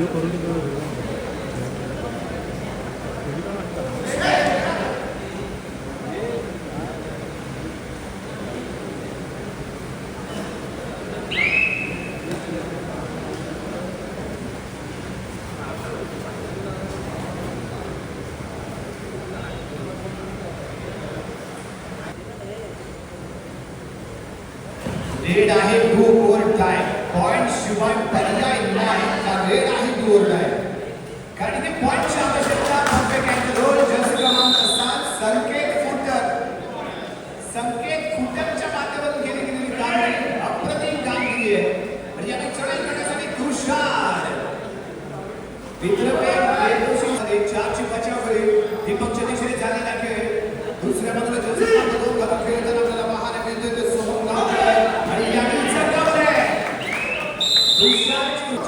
Video करून red आहे to or dye point शिवाय पर्याय नाही का रेड आहे डू ओर आहे. कारण इथे पॉइंटची आवश्यकता परफेक्ट अँगल रोल जस्ट क्रमांक सात संकेत फुटर संकेत फुटरच्या माध्यमातून केली गेलेली कामगिरी अप्रतिम कामगिरी आहे म्हणजे आम्ही चढाई करण्यासाठी तुषार. मित्रप्रेम प्रेमदोषीमध्ये बचाव बचावरी दीपक दिशेने झालेला खेळ दुसऱ्या बाजूला जोसेफ दोन घालून खेळताना आपल्याला पाहायला मिळतोय ते सोहम गावकर आणि यातील संघामध्ये तुषारची ज्याच्याकडे आपला संघ अडचणीमध्ये असतो त्यावेळी जो खेळाडू आपल्या संघाला अडचणीत बाहेर काढतो तो तारणहार असतो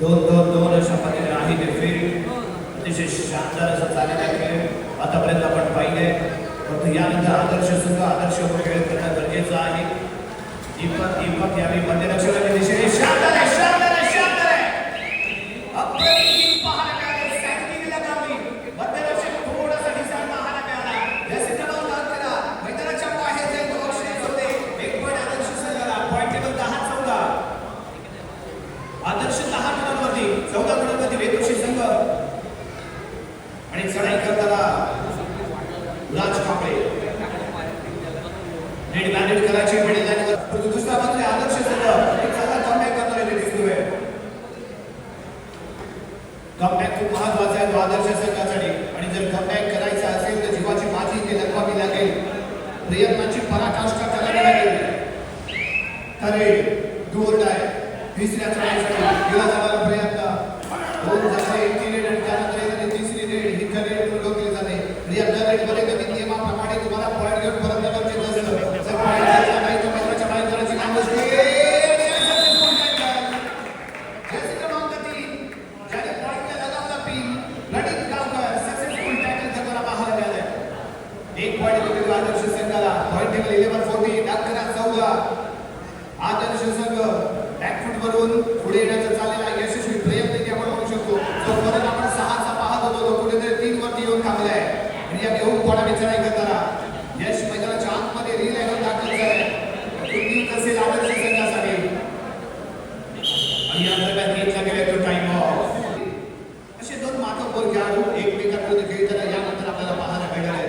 दोन दोन दोन अशा पद्धतीने आहे ते फेरी अतिशय शानदार असं चाललेला खेळ. आतापर्यंत आपण पाहिले. परंतु यानंतर आदर्श संघ आदर्श खेळ करणं गरजेचं आहे. दीपक दीपक यावेळी मध्यरक्षकाच्या दिशेने शानदार आहे शानदार आहे शानदार आहे अप्रतिम पाहायला मिळाले सँडविचला गावली मध्यरक्षक थोडासा ढिसाळ पाहायला मिळाला या सिद्धराव लालकेला मैदानाच्या बाहेर जाईल तो अक्षय होते एक पॉईंट आदर्श संघाला पॉईंट टेबल दहा चौदा आदर्श दहा गुणांवरती चौदा गुणांवरती वेदोशी संघ आणि चढाई करताना राज कांबळे नेट बॅन्डेड करायचे मिडल दुसरा परंतु आदर्श संघ एक चांगला कमबॅक करणारे दिसतोय कमबॅक खूप महत्त्वाचा आहे तो आदर्श संघासाठी. आणि जर कमबॅक करायचा असेल तर जीवाची बाजी ते लढवावी लागेल. प्रयत्नाची पराकाष्ठा करावी लागेल. तरी दूर आहे तिसऱ्या चढाईसाठी केला जाणारा प्रयत्न दोन झाले एक तीन रेड आणि त्यानंतर एखादी तिसरी रेड ही खरी रेड ठोकली जाते आणि या दर रेडमध्ये कधी नियमाप्रमाणे तुम्हाला पॉईंट घेऊन परत गरजेचं असतं जर पॉईंट घेतला नाही तर मैदानाच्या बाहेर करायची काम असते जयश्री क्रमांक तीन ज्याने पॉईंटला लगावला पिन लढित गावकर सक्सेसफुल टॅकल करताना पाहायला मिळालंय एक पॉईंट मिळतो आदर्श संघाला पॉईंट टेबल इलेव्हन फोर्टी अकरा चौदा. आदर्श संघ बॅकफूट वरून पुढे येण्याचा चाललेला यशस्वी प्रयत्न इथे आपण बघू शकतो. जोपर्यंत आपण सहाचा पाहत होतो तो कुठेतरी तीन वरती येऊन थांबलाय. आणि या घेऊन कोणा विचाराय करताना यश मैदानाच्या आतमध्ये रील आहे दाखल झालाय तुम्ही असेल आदर्श संघासाठी आणि या दरम्यान घेतला गेला तो टाइम ऑफ असे दोन मातोपूर खेळाडू एकमेकांविरुद्ध खेळताना यानंतर आपल्याला पाहायला मिळणार आहे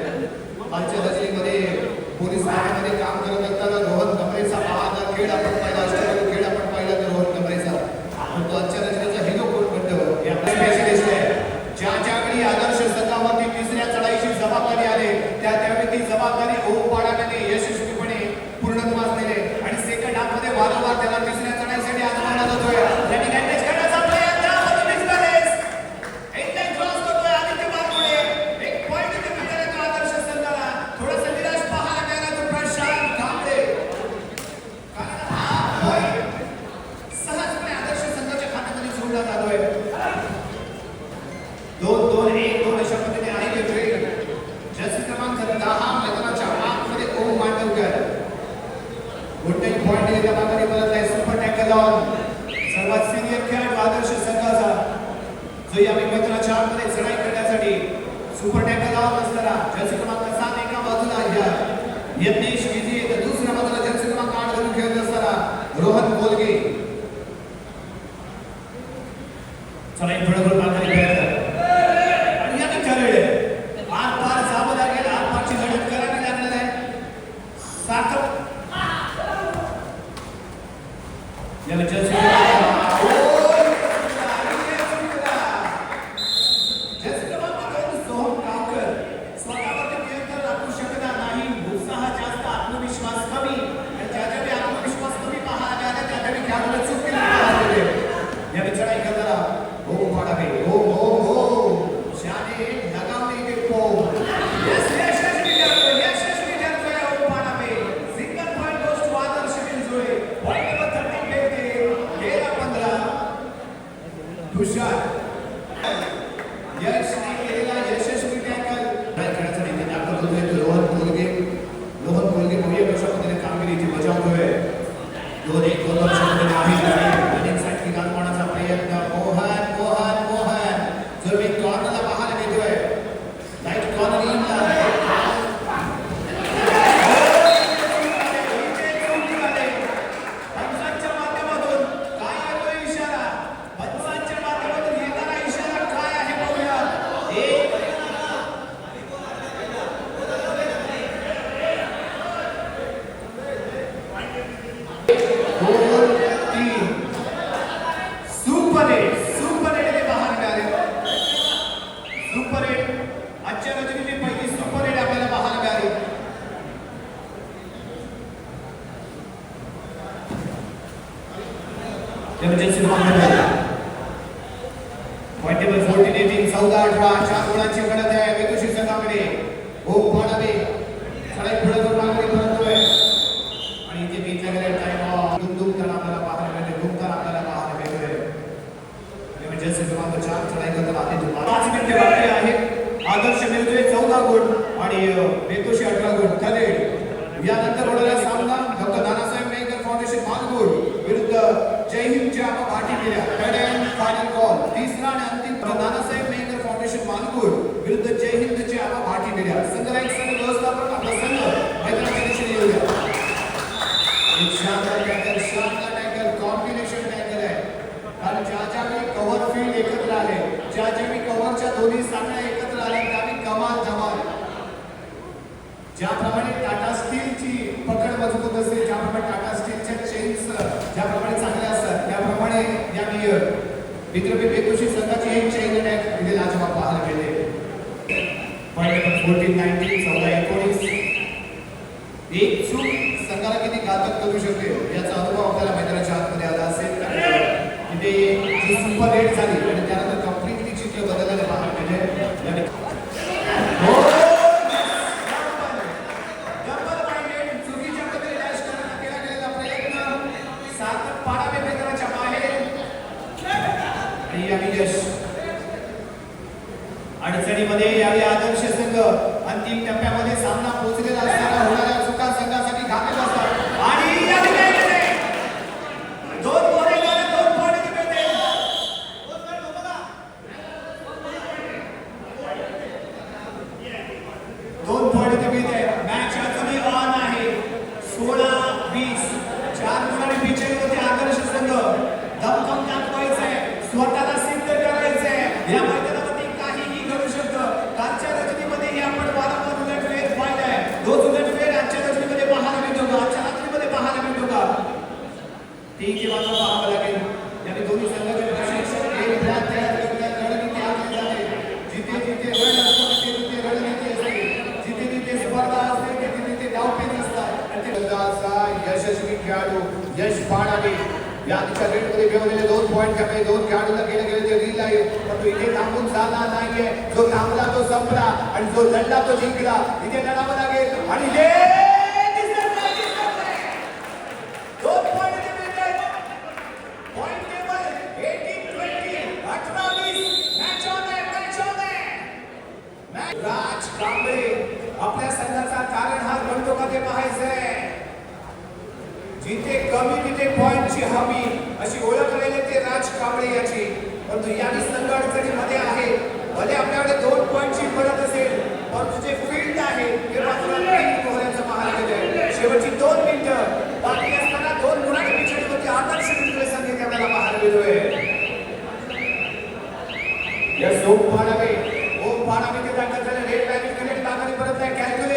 मागच्या गजलीमध्ये पोलीस ठाण्यामध्ये काम करत असताना रोहन कमरेचा पाहता खेळ आपण पाहिला अष्टपैलू खेळ आपण पाहिला तर रोहन कमरेचा पण तो आजच्या रचनेचा हिरो कोण म्हणतो हे आपल्याला स्पेशलिस्ट आहे ज्या ज्यावेळी आदर्श संघावरती तिसऱ्या चढाईची जबाबदारी आले त्या त्यावेळी ती जबाबदारी ओम पाडाने यशस्वीपणे पूर्णत्वास नेले आणि सेकंड हाफमध्ये वारंवार त्याला तिसऱ्या चढाईसाठी आजमावला जातोय त्या ठिकाणी catch करण्याचा प्रयत्न होतो मिसबॅलेन्स. एक लाईन क्रॉस करतोय आदित्य बारमुडे. एक point इथे मिळाला तो आदर्श संघाला. थोडंसं निराश पाहायला मिळाला तो प्रशांत कांबळे. कारण हा point सहजपणे आदर्श संघाच्या खात्यामध्ये सोडला जातोय दोन दोन एक दोन अशा पद्धतीने आहे ते ट्रेन जर्सी क्रमांक दहा मैदानाच्या आतमध्ये ओम मांडवकर कोणत्याही पॉईंट गेल्या माघारी परत आहे सुपर टॅकल ऑन सर्वात सिनियर खेळाडू आदर्श संघाचा जो या मैदानाच्या आतमध्ये चढाई करण्यासाठी सुपर टॅकल ऑन असताना जर्सी क्रमांक सात एका बाजूला या यज्ञेश विजय तर दुसऱ्या बाजूला जर्सी क्रमांक आठ घालून खेळत असताना रोहन कोलगे चढाई पुढे करून तुषार यशने केलेला यशस्वी टॅकल. खेळाचा नेते दाखल होतोय रोहन मुलगे रोहन मुलगे भव्य कशामध्ये? कामगिरीची बजावतोय दोन एक दोन वर्षामध्ये आहे जय हिंदच्या भाटी केल्या थर्ड अँड फायनल कॉल तिसरा आणि अंतिम डॉक्टर नानासाहेब मेहकर फाउंडेशन मानगुड विरुद्ध जय हिंदचे आपा भाटी केल्या संघराईक संघ व्यवस्थापक आपला संघ. मैदानाच्या दिशेने येऊया. एक शानदार टॅकल शानदार टॅकल कॉम्बिनेशन टॅकल आहे. कारण ज्या ज्या वेळी कव्हर फील्ड एकत्र आले ज्या ज्या वेळी कव्हरच्या दोन्ही सामने एकत्र आले त्यावेळी कमाल धमाल. ज्याप्रमाणे टाटा स्टीलची पकड मजबूत असते ज्याप्रमाणे टाटा स्टीलच्या चेन्स ज्याप्रमाणे चांगल्या असतात त्याप्रमाणे या मी मित्रपी बेतोशी संघाची एक चेन अटॅक इथे लाजवाब पाहायला मिळते फोर्टीन नाईन्टीन चौदा एकोणीस एक चूक संघाला किती घातक करू शकते याचा अनुभव आपल्याला मैदानाच्या आतमध्ये आला असेल. तिथे जी सुपर रेट झाली आणि त्यानंतर आणि यावेळी यश अडचणीमध्ये यावेळी आदर्श संघ. अंतिम टप्प्यामध्ये सामना पोहोचलेला असताना होणाऱ्या चुका संघासाठी घातलेला असतात आणि यावेळी काय घडले? दोन मोरे गेले, दोन पॉईंट मिळते दोन पॉईंट इथे मिळते मॅच अजूनही ऑन आहे सोळा वीस चार गुणांनी पिछे होते आदर्श संघ दमखम दाखवायचं आहे स्वतःला सिद्ध करायचं आहे या मैदानामध्ये काहीही घडू शकतं कालच्या रजनीमध्ये हे आपण वारंवार उलटवेळ पाहिलंय रोज उलटवेळ आजच्या रजनीमध्ये पाहायला मिळतो का आजच्या रात्रीमध्ये पाहायला मिळतो का ठीक आहे मात्र पाहावं लागेल याने दोन्ही संघाचे प्रशिक्षक गेम प्लॅन तयार करण्यात रणनीती आखली जाते जिथे जिथे रण असतो तिथे तिथे रणनीती असते जिथे तिथे स्पर्धा असते तिथे तिथे डावपेच असतात आणि ते असा यशस्वी खेळाडू यश पाडावे मिळवलेले दोन पॉईंट दोन खेळाडूला गेले गेले ते रील आहे. पण तो इथे थांबून नाहीये. जो थांबला तो संपला. आणि जो लढला तो जिंकला. इथे लढावं लागेल. आणि हे दिसत नाही, दिसत नाही. दोन पॉईंट इथे मिळतात. Point table 18-20, 18-20. मॅच ऑन आहे, मॅच ऑन आहे. मॅच- राज कांबळे आपल्या संघाचा कारण मध्ये पाहायचंय. जिथे कमी तिथे पॉइंटची हमी. अशी ओळख ते राज कांबळे याची. परंतु यावेळी संघ अडचणीमध्ये आहे. भले आपल्याकडे दोन पॉईंटची पडत असेल परंतु जे फील्ड आहे ते मात्र तीन मोहऱ्याचं पाहायला शेवटची दोन मिनिटं. बाकी असताना दोन गुणांची पिछाडीवरती आदर्श मित्र संघ इथे आपल्याला पाहायला मिळतोय. यस ओम पाडावे. ओम पाडावे ते दाखल झाले. रेड बॅटिंग कनेक्ट दाखल परत नाही. Calculate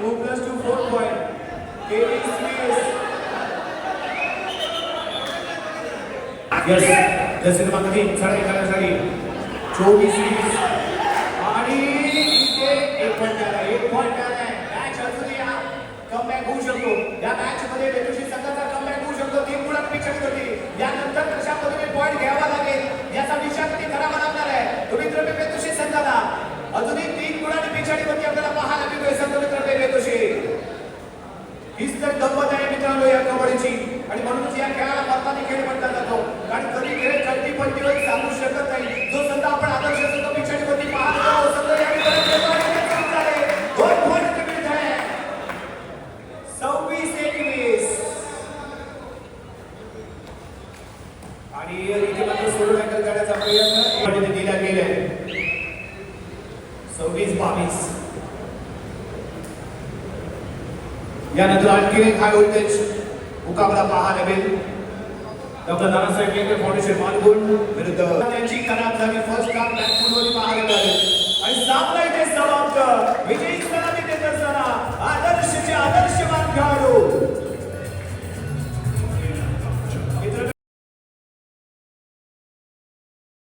2 plus 2, 4 point. 8 space. Yes, जैसे तुम अगली सर करना सही. 24 is. आणि इथे एक पॉइंट आला एक पॉइंट आला मॅच असू द्या कम बॅक होऊ शकतो या मॅच मध्ये கோல்பேஜ் முகாபலா மகாநகரில் डॉक्टर नानासाहेब केंद्र फाउंडेशन मानगुण विरुद्ध त्यांची खराब झाली फर्स्ट काम बँकुलवरी महागड आले आणि सामना इथे समाप्त विजयी सलामी देत असताना आदर्श आदर्शवान खेळाडू